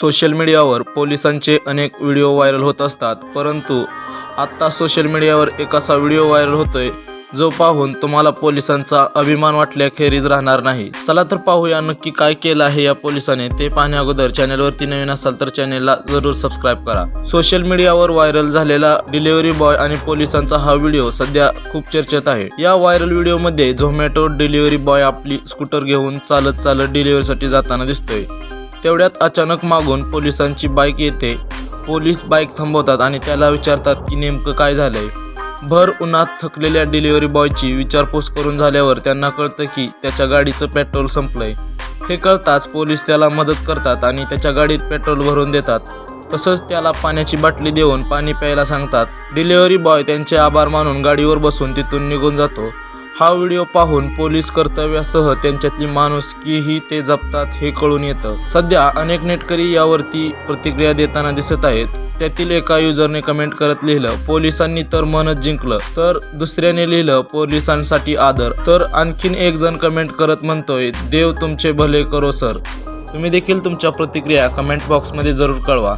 Social मीडियावर पोलिसांचे अनेक व्हिडिओ व्हायरल होत असतात परंतु आत्ता सोशल मीडियावर एक असा व्हिडिओ व्हायरल होतोय जो पाहून तुम्हाला पोलिसांचा अभिमान वाटल्याखेरीज राहणार नाही. चला तर पाहूया नक्की काय केलं आहे या पोलिसाने. ते पाहण्या अगोदर चॅनलवरती नवीन असाल तर चॅनेलला जरूर सबस्क्राईब करा. सोशल मीडियावर व्हायरल झालेला डिलिव्हरी बॉय आणि पोलिसांचा हा व्हिडिओ सध्या खूप चर्चेत आहे. या व्हायरल व्हिडिओमध्ये झोमॅटो डिलिव्हरी बॉय आपली स्कूटर घेऊन चालत चालत डिलिव्हरीसाठी जाताना दिसतोय. तेवढ्यात अचानक मागून पोलिसांची बाईक येते. पोलीस बाईक थांबवतात आणि त्याला विचारतात की नेमकं काय झालंय? भर उन्हात थकलेल्या डिलिव्हरी बॉयची विचारपूस करून झाल्यावर त्यांना कळतं की त्याच्या गाडीचं पेट्रोल संपलंय. हे कळताच पोलीस त्याला मदत करतात आणि त्याच्या गाडीत पेट्रोल भरून देतात. तसंच त्याला पाण्याची बाटली देऊन पाणी प्यायला सांगतात. डिलिव्हरी बॉय त्यांचे आभार मानून गाडीवर बसून तिथून निघून जातो. हा व्हिडिओ पाहून पोलीस कर्तव्यासह त्यांच्यातली माणुसकीही ते जपतात हे कळून येतं. सध्या अनेक नेटकरी यावरती प्रतिक्रिया देताना दिसत आहेत. त्यातील एका युजरने कमेंट करत लिहिलं पोलिसांनी तर मनच जिंकलं तर दुसऱ्याने लिहिलं पोलिसांसाठी आदर. तर आणखीन एक जण कमेंट करत म्हणतोय देव तुमचे भले करो सर. तुम्ही देखील तुमच्या प्रतिक्रिया कमेंट बॉक्समध्ये जरूर कळवा.